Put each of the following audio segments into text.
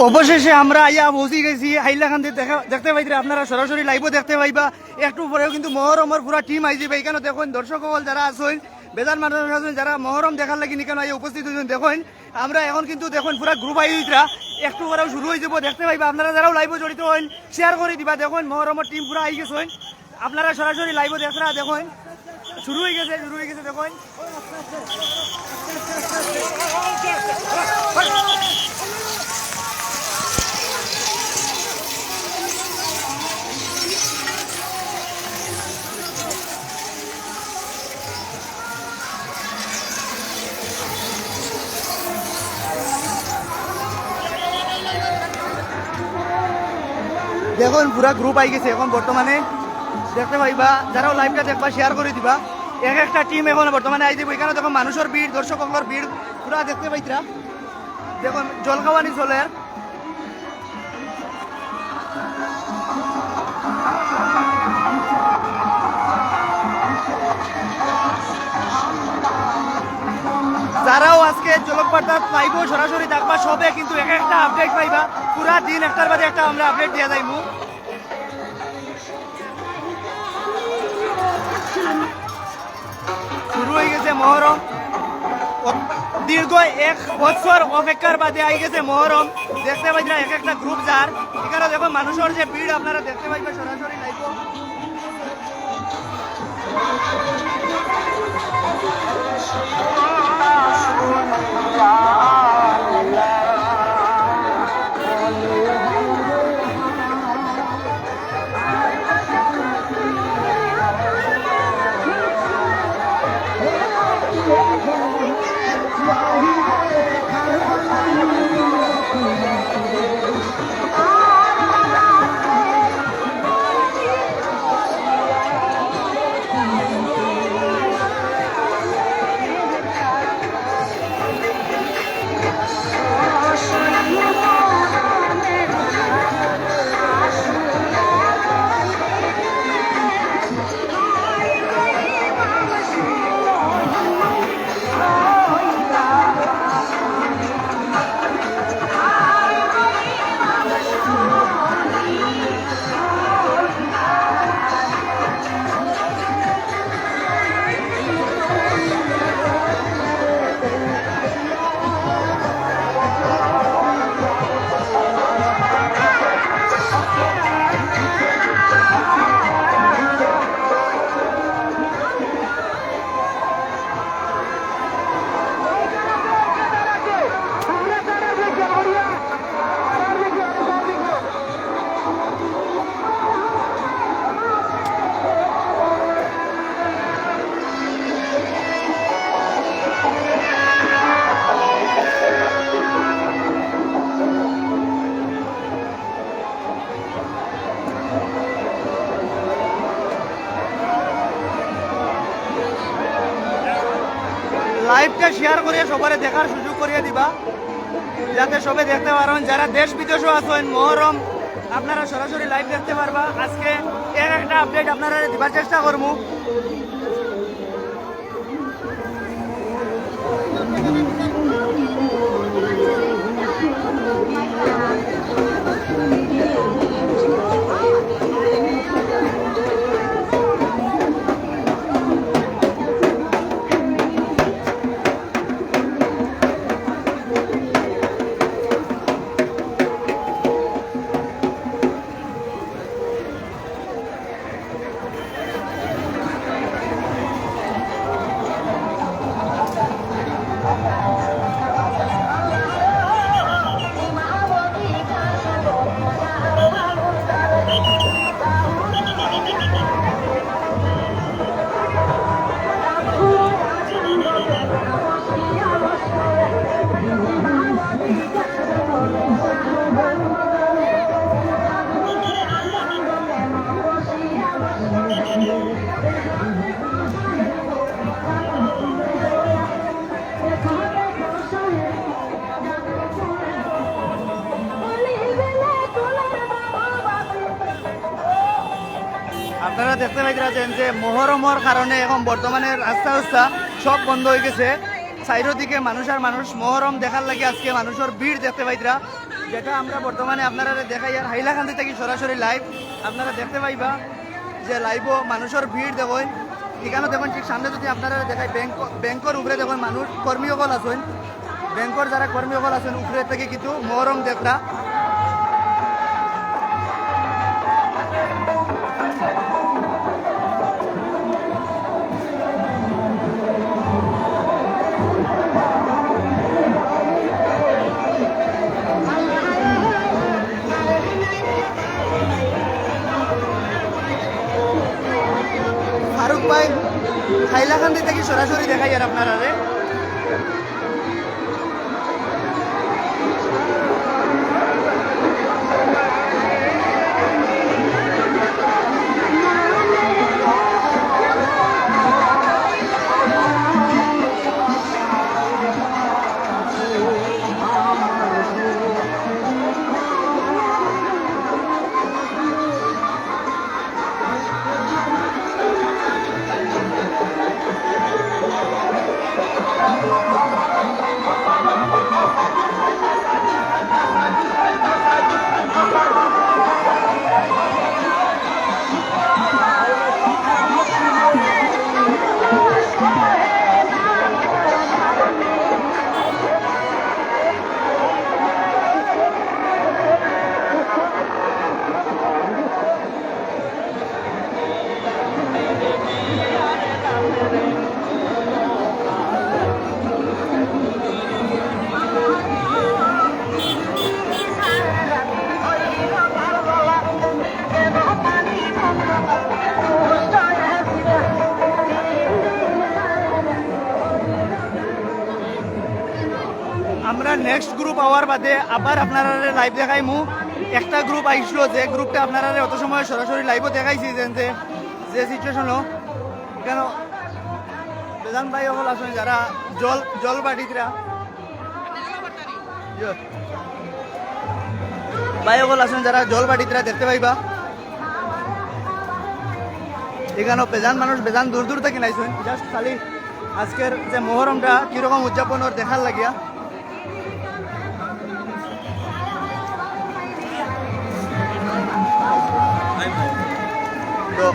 অবশেষে আমরা আইয়া পৌঁছে গেছি। হাইলাকান্দি দেখা দেখতে পাইতে আপনারা সরাসরি লাইভও দেখতে পাইবা। একটু পরেও কিন্তু মহরমর পুরা টিম আইছে এখানে দেখুন দর্শক যারা আছেন, বেজার মানুষ যারা মহরম দেখার লাগি নিকেন আইয়া উপস্থিত হয়েছেন দেখুন। আমরা এখন কিন্তু দেখুন পুরা গ্রুপ আইরা একটু পরেও শুরু হয়ে যাব, দেখতে পাইবা। আপনারা যারাও লাইভও জড়িত হন শেয়ার করে দিবা। দেখুন মহরমর টিম পুরা আই গেছেন আপনারা সরাসরি লাইভও দেখরা দেখুন। শুরু হয়ে গেছে, শুরু হয়ে গেছে, দেখুন। দেখুন, পুরা গ্রুপ আই গেছে এখন বর্তমানে দেখতে পাইবা, যারাও লাইভটা দেখবা শেয়ার করে দিবা। এক একটা টিম এখন বর্তমানে আই দিব এখানে দেখো মানুষের ভিড় দর্শকর ভিড় পুরা দেখতে পাইতরা দেখুন জলখাওয়ানি চলে। যারাও আজকে জলকপাতা পাইব সরাসরি দেখবা সবে কিন্তু এক একটা আপডেট পাইবা পুরা দিন একটার বাদে একটা আমরা আপডেট দিয়া যাইমু শুরু হয়ে গেছে মহরম দীর্ঘ এক বছর অপেক্ষার বাদে আই গেছে মহরম দেখতে পাইরা এক একটা গ্রুপ যার এখানে দেখো মানুষের যে ভিড় আপনারা দেখতে পাইবে সরাসরি লাইভ লাইভটা শেয়ার করিয়া সবারে দেখার সুযোগ করিয়া দিবা। যাতে সবে দেখতে পারেন যারা দেশ বিদেশও আছেন, মহরম, আপনারা সরাসরি লাইভ দেখতে পারবা। আজকে এর একটা আপডেট আপনারা দিবার চেষ্টা করব। আপনারা দেখতে পাইতেছেন যে মহরমর কারণে এখন বর্তমানে রাস্তা রাস্তা সব বন্ধ হয়ে গেছে। সাইডের দিকে মানুষ আর মানুষ মহরম দেখার লাগে আজকে মানুষের ভিড় দেখতে পাইতরা। যেটা আমরা বর্তমানে আপনারা দেখাই, আর হাইলাকান্দি থেকে সরাসরি লাইভ আপনারা দেখতে পাইবা যে লাইভও মানুষের ভিড় দেখেন। এখানে দেখুন, ঠিক সামনে যদি আপনারা দেখাই ব্যাংক ব্যাংকর উপরে দেখুন মানুষ কর্মীসকল আছেন। ব্যাংকর যারা কর্মীসকল আছেন, উপরে থেকে কিন্তু মহরম দেখরা। ভাই হাইলাকান্দি থেকে সরাসরি দেখাই আর আপনারা নেক্সট গ্রুপ হওয়ার বাদে আবার আপনারা লাইভ দেখাই মু। একটা গ্রুপ আইসলো যে গ্রুপটা আপনারা অত সময় সরাসরি লাইভও দেখাইছি যে যে সিচুয়েশন কেন? বেদান ভাই হল আছেন যারা জল জল বাটিতরা। ভাই হল আছেন যারা জল বাটিতরা দেখতে পাইবা। এখানে বেজান মানুষ বেজান দূর দূর থেকে নাইছেন জাস্ট খালি আজকের যে মহরমটা, কীরকম উদযাপন ওর দেখার লাগিয়া।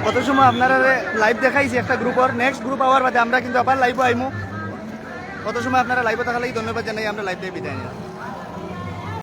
কত সময় আপনারা লাইভ দেখাইছি একটা গ্রুপর নেক্সট গ্রুপ আওয়ার বাদে আমরা কিন্তু আবার লাইভও আইমু। কত সময় আপনারা লাইভও থাকালেই ধন্যবাদ জানাই, আমরা লাইভ দিয়ে বিদায় নিলাম।